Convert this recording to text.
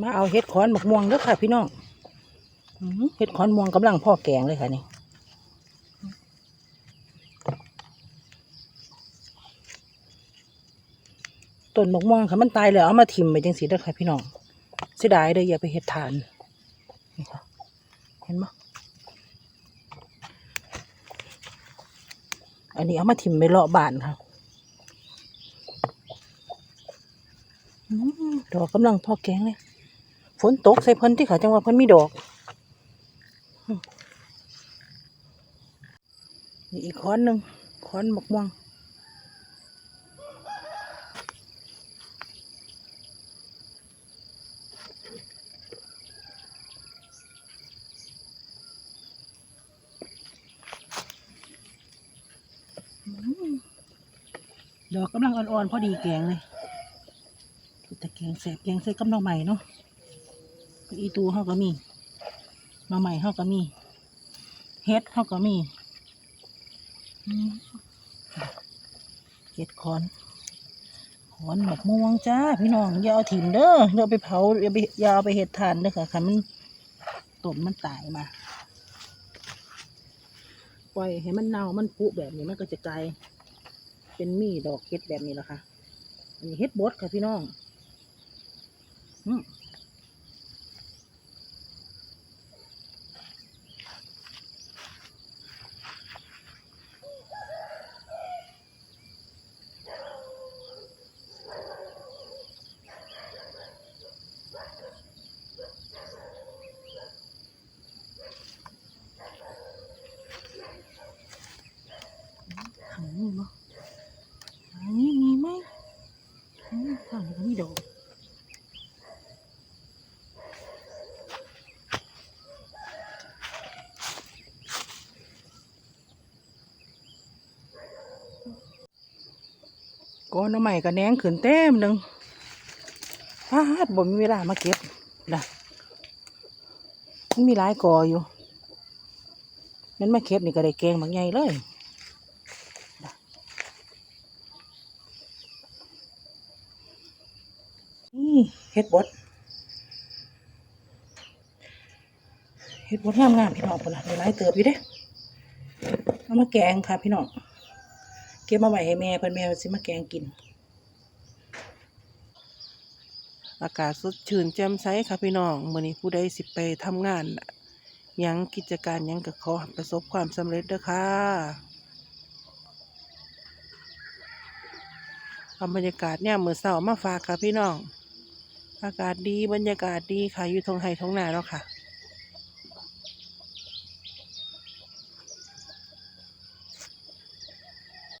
มาเอาเห็ดขอนหมกม่วงเด้อค่ะ พี่น้องเห็ดขอนม่วงกำลังพ่อแกงเลยค่ะนี่ต้นหมกม่วงค่ะมันตายแล้วเอามาถิ่มไปจังสีเด้อค่ะ พี่น้องเสียดายเด้อย่าไปเห็ดทานนี่ค่ะเห็นไหมอันนี้เอามาถิ่มไปเลาะบานค่ะดอกกำลังพ่อแกงเลย ฝนตกใส่เพิ่นที่เขาจังว่าเพิ่นมีดอกอืมนี่อีกค้อนหนึ่งค้อนหมกม่วงดอกกำลังอ่อนๆพอดีแกงเลยแต่แกงแสบแกงใส่กับหน่อใหม่เนาะ อีตูเขาก็มีหน่อใหม่เขาก็มี เฮ็ดเขาก็มีเฮ็ดคอนคอนหมกม่วงจ้า พี่น้องอย่าเอาถิ่มเด้ออย่าไปเผาอย่าไปอย่าเอาไปเฮ็ดทานเด้อค่ะคันมันต้นมันตายมาปล่อยให้มันเน่ามันปุแบบนี้มันก็จะกลายเป็นมีดอกเฮ็ดแบบนี้แหละค่ะอันนี้เฮ็ดบดค่ะพี่น้อง อืม ถังนี่มั้ถังนี้มีไหมอืมถังนี้ก็มีดอกก้อนน้ำใหม่ก็แหนงขึ้นเต็มหนึ่งพาดบ่มีเวลามาเก็บนะ มันมีหลายกออยู่มันมาเก็บนี่ก็ได้แกงบางใหญ่เลยนี่เฮ็ดบดเฮ็ดบดงามงามๆพี่น้องคนละหลายเติบอยู่เด้เอามาแกงค่ะพี่น้องเก็บมาไว้ให้แม่เพิ่นแม่สิมาแกงกิน อากาศสดชื่นแจ่มใสค่ะพี่น้องมื้อนี้ผู้ใดสิไปทำงานหยังกิจการหยังก็ขอประสบความสำเร็จเด้อค่ะเอาบรรยากาศเนี่ยเหมื้อเช้ามาฝากค่ะพี่น้อง อากาศดีบรรยากาศดีค่ะอยู่ทงไห้ทงนาแล้วค่ะ